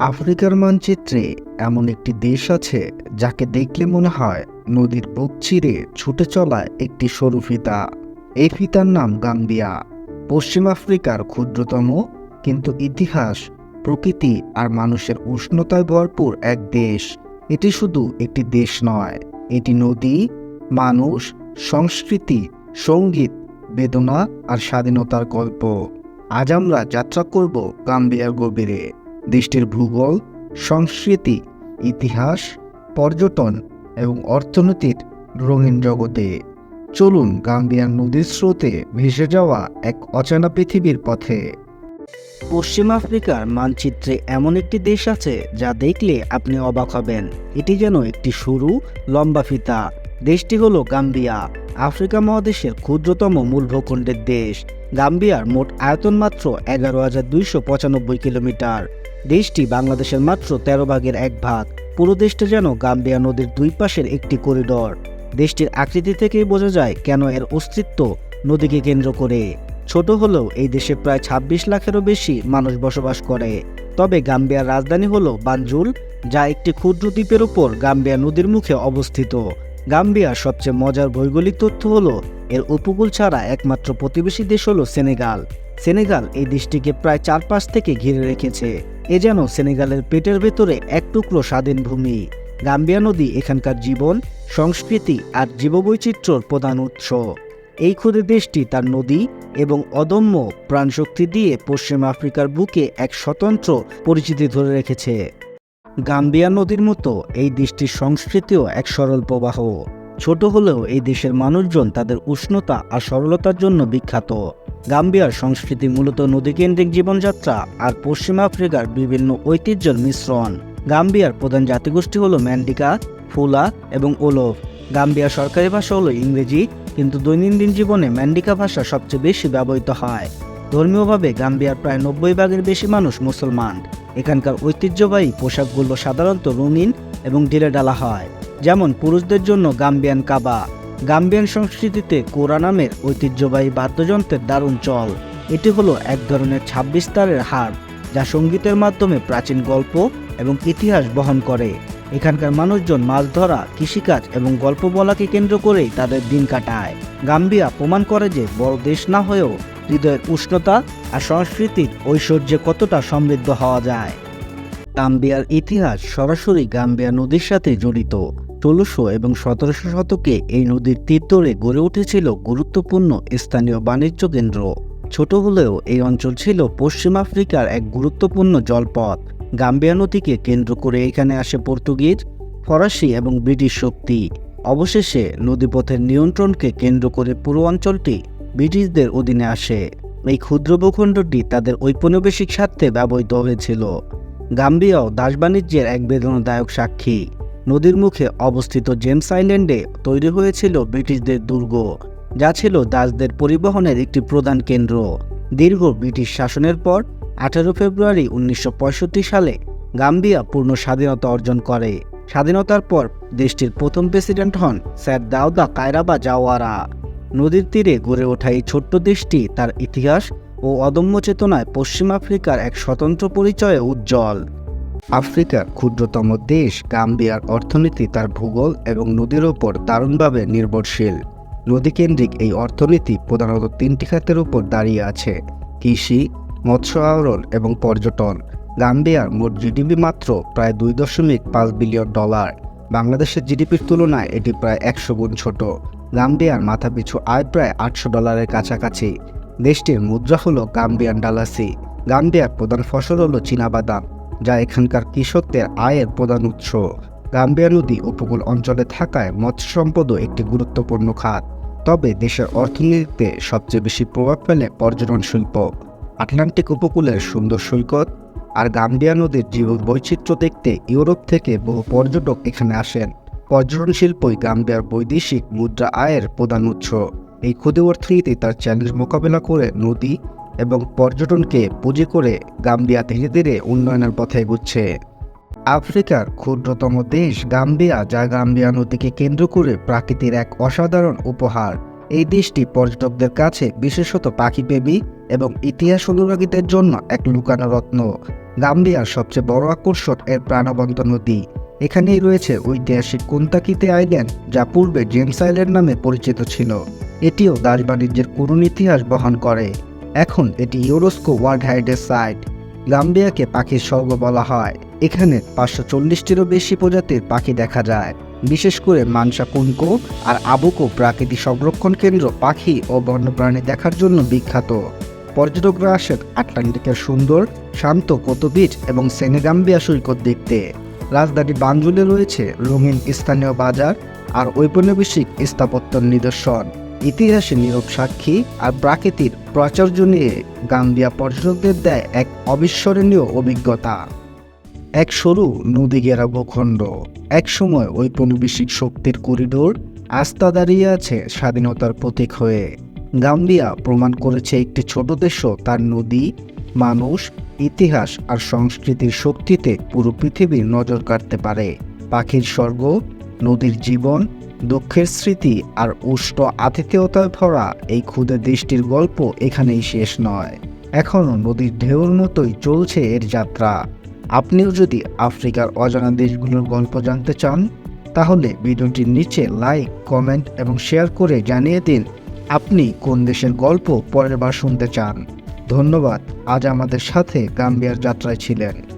আফ্রিকার মানচিত্রে এমন একটি দেশ আছে যাকে দেখলে মনে হয় নদীর বুক চিরে ছুটে চলা একটি সরু ফিতা। এই ফিতার নাম গাম্বিয়া। পশ্চিম আফ্রিকার ক্ষুদ্রতম কিন্তু ইতিহাস, প্রকৃতি আর মানুষের উষ্ণতায় ভরপুর এক দেশ। এটি শুধু একটি দেশ নয়, এটি নদী, মানুষ, সংস্কৃতি, সংগীত, বেদনা আর স্বাধীনতার গল্প। আজ আমরা যাত্রা করব গাম্বিয়ার গভীরে। দেশটির ভূগোল, সংস্কৃতি, ইতিহাস, পর্যটন এবং অর্থনীতির রঙিন জগতে। চলুন গাম্বিয়ার নদীর স্রোতে ভেসে যাওয়া এক অচেনা পৃথিবীর পথে। পশ্চিম আফ্রিকার মানচিত্রে এমন একটি দেশ আছে যা দেখলে আপনি অবাক হবেন। এটি যেন একটি সরু, লম্বা ফিতা। দেশটি হলো গাম্বিয়া, আফ্রিকা মহাদেশের ক্ষুদ্রতম মূল ভূখণ্ডের দেশ। গাম্বিয়ার মোট আয়তন মাত্র এগারো হাজার দুইশো পঁচানব্বই কিলোমিটার। দেশটি বাংলাদেশের মাত্র তেরো ভাগের এক ভাগ। পুরো দেশটা যেন গাম্বিয়া নদীর দুই পাশের একটি করিডর। দেশটির আকৃতি থেকেই বোঝা যায় কেন এর অস্তিত্ব নদীকে কেন্দ্র করে। ছোট হলেও এই দেশে প্রায় ২৬ লাখেরও বেশি মানুষ বসবাস করে। তবে গাম্বিয়ার রাজধানী হল বানজুল, যা একটি ক্ষুদ্র দ্বীপের উপর গাম্বিয়া নদীর মুখে অবস্থিত। গাম্বিয়ার সবচেয়ে মজার ভৌগোলিক তথ্য হল, এর উপকূল ছাড়া একমাত্র প্রতিবেশী দেশ হল সেনেগাল। সেনেগাল এই দেশটিকে প্রায় চারপাশ থেকে ঘিরে রেখেছে। এ যেন সেনেগালের পেটের ভেতরে এক টুকরো স্বাধীন ভূমি। গাম্বিয়া নদী এখানকার জীবন, সংস্কৃতি আর জীববৈচিত্র্যর প্রধান উৎস। এই ক্ষুদে দেশটি তার নদী এবং অদম্য প্রাণশক্তি দিয়ে পশ্চিম আফ্রিকার বুকে এক স্বতন্ত্র পরিচিতি ধরে রেখেছে। গাম্বিয়া নদীর মতো এই দেশটির সংস্কৃতিও এক সরল প্রবাহ। ছোট হলেও এই দেশের মানুষজন তাদের উষ্ণতা আর সরলতার জন্য বিখ্যাত। গাম্বিয়ার সংস্কৃতি মূলত নদীকেন্দ্রিক জীবনযাত্রা আর পশ্চিম আফ্রিকার বিভিন্ন ঐতিহ্যের মিশ্রণ। গাম্বিয়ার প্রধান জাতিগোষ্ঠী হলো ম্যান্ডিকা, ফুলা এবং ওলোফ গাম্বিয়ার সরকারি ভাষা হলো ইংরেজি, কিন্তু দৈনন্দিন জীবনে ম্যান্ডিকা ভাষা সবচেয়ে বেশি ব্যবহৃত হয়। ধর্মীয়ভাবে গাম্বিয়ার প্রায় নব্বই ভাগের বেশি মানুষ মুসলমান। এখানকার ঐতিহ্যবাহী পোশাকগুলো সাধারণত রঙিন এবং ঢিলে ডালা হয়, যেমন পুরুষদের জন্য গাম্বিয়ান কাবা। গাম্বিয়ান সংস্কৃতিতে কোরা নামের ঐতিহ্যবাহী বাদ্যযন্ত্রের দারুণ চল। এটি হলো এক ধরনের ছাব্বিশ তারের হার, যা সঙ্গীতের মাধ্যমে প্রাচীন গল্প এবং ইতিহাস বহন করে। এখানকার মানুষজন মাছ ধরা, কৃষিকাজ এবং গল্প বলাকে কেন্দ্র করেই তাদের দিন কাটায়। গাম্বিয়া প্রমাণ করে যে বড় দেশ না হয়েও হৃদয়ের উষ্ণতা আর সংস্কৃতির ঐশ্বর্যে কতটা সমৃদ্ধ হওয়া যায়। গাম্বিয়ার ইতিহাস সরাসরি গাম্বিয়া নদীর সাথে জড়িত। ষোলোশো এবং সতেরোশো শতকে এই নদীর তীর গড়ে উঠেছিল গুরুত্বপূর্ণ স্থানীয় বাণিজ্য কেন্দ্র। ছোট হলেও এই অঞ্চল ছিল পশ্চিম আফ্রিকার এক গুরুত্বপূর্ণ জলপথ। গাম্বিয়া নদীকে কেন্দ্র করে এখানে আসে পর্তুগিজ, ফরাসি এবং ব্রিটিশ শক্তি। অবশেষে নদীপথের নিয়ন্ত্রণকে কেন্দ্র করে পুরো অঞ্চলটি ব্রিটিশদের অধীনে আসে। এই ক্ষুদ্র ভূখণ্ডটি তাদের ঔপনিবেশিক স্বার্থে ব্যবহৃত হয়েছিল। গাম্বিয়াও দাস বাণিজ্যের এক বেদনাদায়ক সাক্ষী। নদীর মুখে অবস্থিত জেমস আইল্যান্ডে তৈরি হয়েছিল ব্রিটিশদের দুর্গ, যা ছিল দাসদের পরিবহনের একটি প্রধান কেন্দ্র। দীর্ঘ ব্রিটিশ শাসনের পর, আঠারো ফেব্রুয়ারি উনিশশো পঁয়ষট্টি সালে গাম্বিয়া পূর্ণ স্বাধীনতা অর্জন করে। স্বাধীনতার পর দেশটির প্রথম প্রেসিডেন্ট হন স্যার দাউদা কায়রাবা জাওয়ারা। নদীর তীরে গড়ে ওঠা এই ছোট্ট দেশটি তার ইতিহাস ও অদম্য চেতনায় পশ্চিম আফ্রিকার এক স্বতন্ত্র পরিচয়ে উজ্জ্বল। আফ্রিকার ক্ষুদ্রতম দেশ গাম্বিয়ার অর্থনীতি তার ভূগোল এবং নদীর ওপর দারুণভাবে নির্ভরশীল। নদীকেন্দ্রিক এই অর্থনীতি প্রধানত তিনটি খাতের উপর দাঁড়িয়ে আছে, কৃষি, মৎস্য আহরণ এবং পর্যটন। গাম্বিয়ার মোট জিডিপি মাত্র প্রায় দুই দশমিক পাঁচ বিলিয়ন ডলার। বাংলাদেশের জিডিপির তুলনায় এটি প্রায় একশো গুণ ছোট। গাম্বিয়ার মাথাপিছু আয় প্রায় আটশো ডলারের কাছাকাছি। দেশটির মুদ্রা হলো গাম্বিয়ান ডালাসি। গাম্বিয়ার প্রধান ফসল হলো চীনাবাদাম যা এখানকার কৃষকদের আয়ের প্রধান উৎস। গাম্বিয়া নদী উপকূল অঞ্চলে থাকায় মৎস্য সম্পদও একটি গুরুত্বপূর্ণ খাত। তবে দেশের অর্থনীতিতে সবচেয়ে বেশি প্রভাব ফেলে পর্যটন শিল্প। আটলান্টিক উপকূলের সুন্দর সৈকত আর গাম্বিয়া নদীর জীবন বৈচিত্র্য দেখতে ইউরোপ থেকে বহু পর্যটক এখানে আসেন। পর্যটন শিল্পই গাম্বিয়ার বৈদেশিক মুদ্রা আয়ের প্রধান উৎস। এই ক্ষুদে অর্থনীতি তার চ্যালেঞ্জ মোকাবেলা করে নদী এবং পর্যটনকে পুঁজি করে গাম্বিয়া ধীরে ধীরে উন্নয়নের পথে এগুচ্ছে। আফ্রিকার ক্ষুদ্রতম দেশ গাম্বিয়া, যা গাম্বিয়া নদীকে কেন্দ্র করে প্রাকৃতির এক অসাধারণ উপহার। এই দেশটি পর্যটকদের কাছে বিশেষত পাখি পাখিপ্রেমী এবং ইতিহাস অনুরাগীদের জন্য এক লুকানো রত্ন। গাম্বিয়ার সবচেয়ে বড় আকর্ষণ এর প্রাণবন্ত নদী। এখানেই রয়েছে ঐতিহাসিক কুন্তাকিতে আইল্যান্ড, যা পূর্বে জেমস আইল্যান্ড নামে পরিচিত ছিল। এটিও দাস বাণিজ্যের করুণ ইতিহাস বহন করে। এখন এটি ইউরোস্কো ওয়ার্ল্ড হেরিটেজ সাইট। গাম্বিয়াকে পাখির স্বর্গ বলা হয়। এখানে পাঁচশো চল্লিশটিরও বেশি প্রজাতির পাখি দেখা যায়। বিশেষ করে মানসা কুনকো আর আবুকো প্রাকৃতিক সংরক্ষণ কেন্দ্র পাখি ও বন্যপ্রাণী দেখার জন্য বিখ্যাত। পর্যটকরা আসেন আটলান্টিকের সুন্দর, শান্ত কোতোবিচ এবং সেনেগাম্বিয়া সৈকত দেখতে। রাজধানী বানজুলে রয়েছে রঙিন স্থানীয় বাজার আর ঔপনিবেশিক স্থাপত্যের নিদর্শন। ইতিহাসে নীরব সাক্ষী আর প্রাকৃতির প্রাচুর্য নিয়ে গাম্বিয়া পর্যটকদের দেয় এক অবিস্মরণীয় অভিজ্ঞতা। এক সরু নদী ঘেরা ভূখণ্ড, এক সময় ঔপনিবেশিক শক্তির করিডোর, আস্থা দাঁড়িয়ে আছে স্বাধীনতার প্রতীক হয়ে। গাম্বিয়া প্রমাণ করেছে একটি ছোট দেশও তার নদী, মানুষ, ইতিহাস আর সংস্কৃতির শক্তিতে পুরো পৃথিবীর নজর কাটতে পারে। পাখির স্বর্গ, নদীর জীবন দুঃখের স্মৃতি আর উষ্ণ আতিথেয়তায় ভরা এই ক্ষুদে দৃষ্টির গল্প এখানেই শেষ নয়। এখনও নদীর ঢেউর মতোই চলছে এর যাত্রা। আপনিও যদি আফ্রিকার অজানা দেশগুলোর গল্প জানতে চান, তাহলে ভিডিওটির নিচে লাইক, কমেন্ট এবং শেয়ার করে জানিয়ে দিন আপনি কোন দেশের গল্প পরের বার শুনতে চান। ধন্যবাদ, আজ আমাদের সাথে গাম্বিয়ার যাত্রায় ছিলেন।